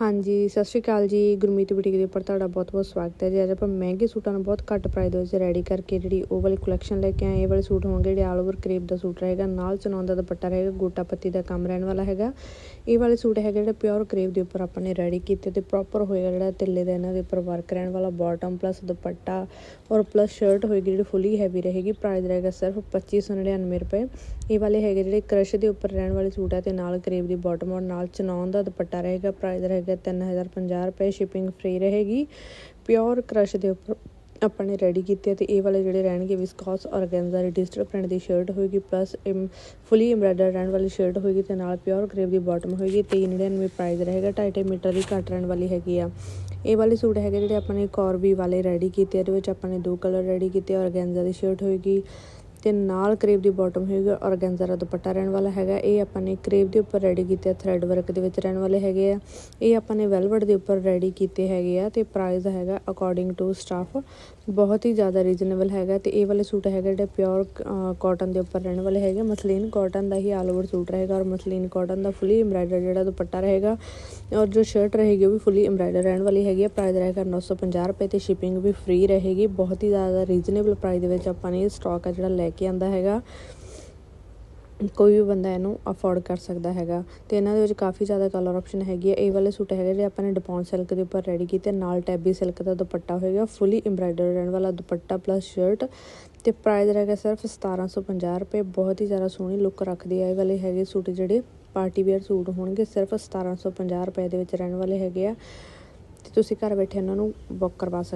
ਹਾਂਜੀ, ਸਤਿ ਸ਼੍ਰੀ ਅਕਾਲ ਜੀ। ਗੁਰਮੀਤ ਬੁਟੀਕ ਦੇ ਉੱਪਰ ਤੁਹਾਡਾ ਬਹੁਤ-ਬਹੁਤ ਸਵਾਗਤ ਹੈ। ਜੀ, ਅੱਜ ਆਪਾਂ ਮਹਿੰਗੇ ਸੂਟਾਂ ਨੂੰ ਬਹੁਤ ਘੱਟ ਪ੍ਰਾਈਸ ਦੇ ਵਿੱਚ ਰੈਡੀ ਕਰਕੇ ਜਿਹੜੀ ਉਹ ਵਾਲੀ ਕਲੈਕਸ਼ਨ ਲੈ ਕੇ ਆਏ। ਇਹ ਵਾਲੇ ਸੂਟ ਹੋਣਗੇ ਜਿਹੜੇ ਆਲ ਓਵਰ ਕਰੇਪ ਦਾ ਸੂਟ ਰਹੇਗਾ। ਨਾਲ ਚਨੌਨ ਦਾ ਦੁਪੱਟਾ ਰਹੇਗਾ, ਗੋਟਾ ਪੱਤੀ ਦਾ ਕੰਮ ਰਹਿਣ ਵਾਲਾ ਹੈਗਾ। ਇਹ ਵਾਲੇ ਸੂਟ ਹੈਗੇ ਜਿਹੜੇ ਪਿਓਰ ਕਰੇਪ ਦੇ ਉੱਪਰ ਆਪਾਂ ਨੇ ਰੈਡੀ ਕੀਤੇ ਤੇ ਪ੍ਰੋਪਰ ਹੋਏਗਾ ਜਿਹੜਾ ਤਿੱਲੇ ਦਾ ਇਹਨਾਂ ਦੇ ਉੱਪਰ ਵਰਕ ਰਹਿਣ ਵਾਲਾ। ਬਾਟਮ ਪਲੱਸ ਦੁਪੱਟਾ ਔਰ ਪਲੱਸ ਸ਼ਰਟ ਹੋਏਗੀ ਜਿਹੜੀ ਫੁੱਲੀ ਹੈਵੀ ਰਹੇਗੀ। ਪ੍ਰਾਈਸ ਰਹੇਗਾ ਸਿਰਫ 2599 ਰੁਪਏ। ਇਹ ਵਾਲੇ ਹੈਗੇ ਜਿਹੜੇ ਕ੍ਰਸ਼ ਦੇ ਉੱਪਰ ਰਹਿਣ ਵਾਲੇ ਸੂਟ ਹੈ ਤੇ ਨਾਲ ਕਰੇਪ ਦੀ ਬਾਟਮ ਔਰ ਨਾਲ ਚਨੌਨ ਦਾ ਦੁਪੱਟਾ ਰਹੇਗਾ। ਪ੍ਰਾਈਸ ਰਹੇਗਾ 3050 ਰੁਪਏ ਸ਼ਿਪਿੰਗ ਫ੍ਰੀ ਰਹੇਗੀ। ਪਿਓਰ ਕ੍ਰਸ਼ ਦੇ ਉੱਪਰ ਆਪਾਂ ਨੇ ਰੈਡੀ ਕੀਤੇ ਤੇ ਇਹ ਵਾਲੇ ਜਿਹੜੇ ਰਹਿਣਗੇ ਵਿਸਕੋਸ ਔਰਗੈਂਜ਼ਾ ਦੀ ਪ੍ਰਿੰਟ ਦੀ ਸ਼ਰਟ ਹੋਏਗੀ ਪਲੱਸ ਫੁੱਲੀ ਐਮਬ੍ਰਾਇਡਰ ਰਹਿਣ ਵਾਲੀ ਸ਼ਰਟ ਹੋਏਗੀ ਤੇ ਨਾਲ ਪਿਓਰ ਕਰੇਪ ਦੀ ਬਾਟਮ ਹੋਏਗੀ 399 ਪ੍ਰਾਈਸ ਰਹੇਗਾ 2.5 ਮੀਟਰ ਦੀ ਘੱਟ ਰਹਿਣ ਵਾਲੀ ਹੈਗੀ ਆ। ਇਹ ਵਾਲੇ ਸੂਟ ਹੈਗੇ ਜਿਹੜੇ ਆਪਾਂ ਨੇ ਕੋਰਬੀ ਵਾਲੇ ਰੈਡੀ ਕੀਤੇ, ਇਹਦੇ ਵਿੱਚ ਆਪਾਂ ਨੇ ਦੋ ਕਲਰ ਰੈਡੀ ਕੀਤੇ ਔਰਗੈਂਜ਼ਾ ਦੀ ਸ਼ਰਟ ਹੋਏਗੀ ਤੇ ਨਾਲ ਕਰੇਪ ਦੀ ਬਾਟਮ ਹੋਏਗੀ ਔਰਗੈਂਜ਼ਾ ਦਾ ਦੁਪੱਟਾ ਰਹਿਣ ਵਾਲਾ ਹੈਗਾ। ਇਹ ਆਪਾਂ ਨੇ ਕਰੇਪ ਦੇ ਉੱਪਰ ਰੈਡੀ ਕੀਤੇ ਥ੍ਰੈਡ ਵਰਕ ਦੇ ਵਿੱਚ ਰਹਿਣ ਵਾਲੇ ਹੈਗੇ ਆ। ਇਹ ਆਪਾਂ ਨੇ ਵੈਲਵਟ ਦੇ ਉੱਪਰ ਰੈਡੀ ਕੀਤੇ ਹੈਗੇ ਆ ਤੇ ਪ੍ਰਾਈਸ ਹੈਗਾ ਅਕੋਰਡਿੰਗ ਟੂ ਸਟਾਫ ਬਹੁਤ ਹੀ ਜ਼ਿਆਦਾ ਰੀਜ਼ਨੇਬਲ ਹੈਗਾ ਤੇ ਇਹ ਵਾਲੇ ਸੂਟ ਹੈਗੇ ਜਿਹੜੇ ਪਿਓਰ ਕਾਟਨ ਦੇ ਉੱਪਰ ਰਹਿਣ ਵਾਲੇ ਹੈਗੇ। ਮਸਲੀਨ ਕਾਟਨ ਦਾ ਹੀ ਆਲ ਓਵਰ ਸੂਟ ਰਹੇਗਾ ਔਰ ਮਸਲੀਨ ਕਾਟਨ ਦਾ ਫੁੱਲੀ ਐਮਬ੍ਰਾਇਡਰ ਜਿਹੜਾ ਦੁਪੱਟਾ ਰਹੇਗਾ, ਔਰ ਜੋ ਸ਼ਰਟ ਰਹੇਗੀ ਉਹ ਵੀ ਫੁੱਲੀ ਐਮਬ੍ਰਾਇਡਰ ਰਹਿਣ ਵਾਲੀ ਹੈਗੀ ਹੈ ਪ੍ਰਾਈਸ ਰਹੇਗਾ 950 ਰੁਪਏ ਤੇ ਸ਼ਿਪਿੰਗ ਵੀ ਫ੍ਰੀ ਰਹੇਗੀ। ਬਹੁਤ ਹੀ ਜ਼ਿਆਦਾ ਰੀਜ਼ਨੇਬਲ ਪ੍ਰਾਈਸ ਦੇ ਵਿੱਚ ਆਪਾਂ ਨੇ ਇਹ ਸਟਾਕ ਆ ਜਿਹੜਾ ਲੈ ਕੇ ਆਂਦਾ ਹੈਗਾ। ਕੋਈ ਵੀ ਬੰਦਾ ਇਹਨੂੰ ਅਫੋਰਡ ਕਰ ਸਕਦਾ ਹੈਗਾ। ਤੇ ਇਹਨਾਂ ਦੇ ਵਿੱਚ ਕਾਫੀ ਜ਼ਿਆਦਾ ਕਲਰ ਆਪਸ਼ਨ ਹੈਗੀ ਹੈ ਇਹ ਵਾਲੇ ਸੂਟ ਹੈਗੇ ਜਿਹੜੇ ਆਪਾਂ ਨੇ ਡਿਪੌਨ ਸਿਲਕ ਦੇ ਉੱਪਰ ਰੈਡੀ ਕੀਤੇ। ਨਾਲ ਟੈਬੀ ਸਿਲਕ ਦਾ ਦੁਪੱਟਾ ਹੋਏਗਾ। ਫੁੱਲੀ ਐਮਬ੍ਰਾਇਡਰ ਰਹਿਣ ਵਾਲਾ ਦੁਪੱਟਾ ਪਲੱਸ ਸ਼ਰਟ ਤੇ ਪ੍ਰਾਈਸ ਰਹੇਗਾ ਸਿਰਫ 1750 ਰੁਪਏ। ਬਹੁਤ ਹੀ ਜ਼ਿਆਦਾ ਸੋਹਣੀ ਲੁੱਕ ਰੱਖਦੀ ਹੈ ਇਹ ਵਾਲੇ ਹੈਗੇ ਸੂਟ ਜਿਹੜੇ। ਪਾਰਟੀ ਵੇਅਰ ਸੂਟ ਹੋਣਗੇ। ਸਿਰਫ 1750 ਰੁਪਏ ਦੇ ਵਿੱਚ ਰਹਿਣ ਵਾਲੇ ਹੈਗੇ ਆ। ਤੇ ਤੁਸੀਂ ਘਰ ਬੈਠੇ ਇਹਨਾਂ ਨੂੰ ਬੁੱਕ ਕਰਵਾ ਸਕਦੇ